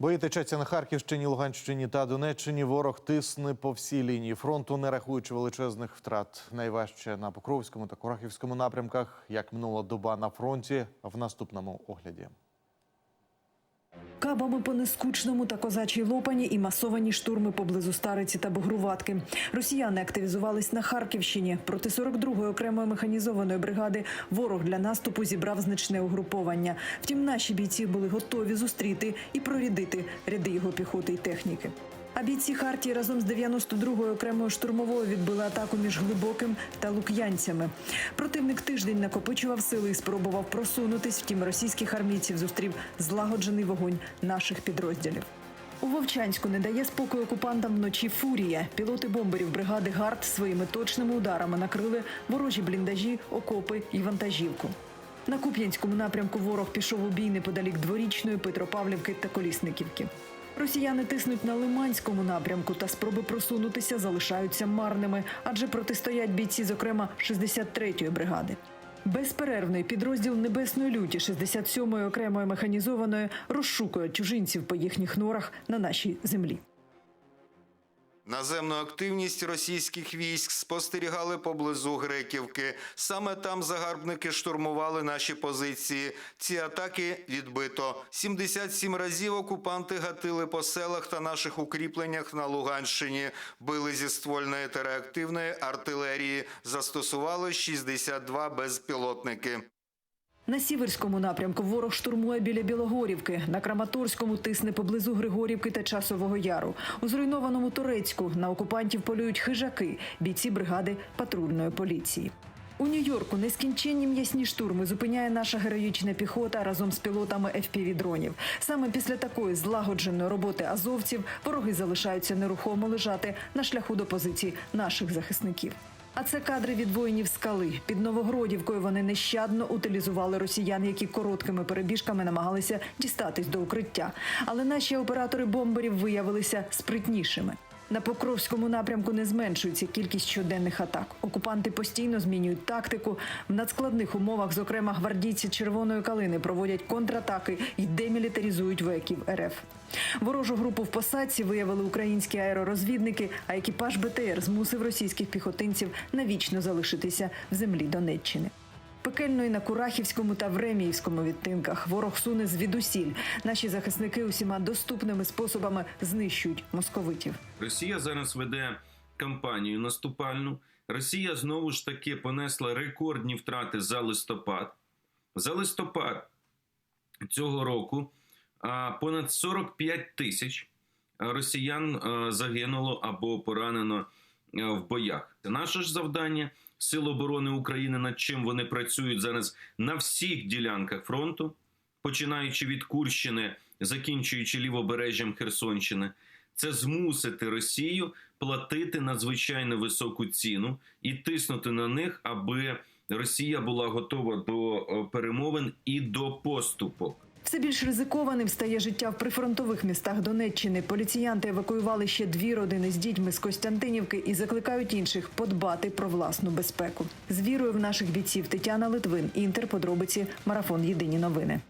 Бої течаться на Харківщині, Луганщині та Донеччині. Ворог тисне по всій лінії фронту, не рахуючи величезних втрат. Найважче на Покровському та Курахівському напрямках. Як минула доба на фронті в наступному огляді. Кабами по нескучному та козачій лопані і масовані штурми поблизу Стариці та Бугруватки. Росіяни активізувались на Харківщині. Проти 42-ї окремої механізованої бригади ворог для наступу зібрав значне угруповання. Втім, наші бійці були готові зустріти і прорядити ряди його піхоти і техніки. А бійці Хартії разом з 92-ю окремою штурмовою відбили атаку між глибоким та лук'янцями. Противник тиждень накопичував сили і спробував просунутись. Втім, російських армійців зустрів злагоджений вогонь наших підрозділів. У Вовчанську не дає спокою окупантам вночі фурія. Пілоти бомберів бригади ГАРД своїми точними ударами накрили ворожі бліндажі, окопи і вантажівку. На Куп'янському напрямку ворог пішов у бій неподалік дворічної Петропавлівки та Колісниківки. Росіяни тиснуть на Лиманському напрямку та спроби просунутися залишаються марними, адже протистоять бійці, зокрема 63-ї бригади. Безперервний підрозділ Небесної люті 67-ї окремої механізованої розшукує чужинців по їхніх норах на нашій землі. Наземну активність російських військ спостерігали поблизу Греківки. Саме там загарбники штурмували наші позиції. Ці атаки відбито. 77 разів окупанти гатили по селах та наших укріпленнях на Луганщині. Били зі ствольної та реактивної артилерії. Застосували 62 безпілотники. На сіверському напрямку ворог штурмує біля Білогорівки, на Краматорському тисне поблизу Григорівки та Часового Яру. У зруйнованому Турецьку на окупантів полюють хижаки, бійці бригади патрульної поліції. У Нью-Йорку нескінченні м'ясні штурми зупиняє наша героїчна піхота разом з пілотами FPV-дронів. Саме після такої злагодженої роботи азовців вороги залишаються нерухомо лежати на шляху до позицій наших захисників. А це кадри від воїнів скали. Під Новогродівкою вони нещадно утилізували росіян, які короткими перебіжками намагалися дістатись до укриття. Але наші оператори бомберів виявилися спритнішими. На Покровському напрямку не зменшується кількість щоденних атак. Окупанти постійно змінюють тактику. В надскладних умовах, зокрема, гвардійці червоної калини проводять контратаки і демілітаризують вояків РФ. Ворожу групу в посадці виявили українські аеророзвідники, а екіпаж БТР змусив російських піхотинців навічно залишитися в землі Донеччини. Пекельно і на Курахівському та Времіївському відтинках ворог суне звідусіль. Наші захисники усіма доступними способами знищують московитів. Росія зараз веде кампанію наступальну. Росія знову ж таки понесла рекордні втрати за листопад. За листопад цього року понад 45 тисяч росіян загинуло або поранено в боях. Наше ж завдання Сил оборони України, над чим вони працюють зараз на всіх ділянках фронту, починаючи від Курщини, закінчуючи лівобережжям Херсонщини, це змусити Росію платити надзвичайно високу ціну і тиснути на них, аби Росія була готова до е, перемовин і до поступок. Все більш ризикованим стає життя в прифронтових містах Донеччини. Поліціянти евакуювали ще дві родини з дітьми з Костянтинівки і закликають інших подбати про власну безпеку. З вірою в наших бійців Тетяна Литвин, Інтер, подробиці, марафон Єдині новини.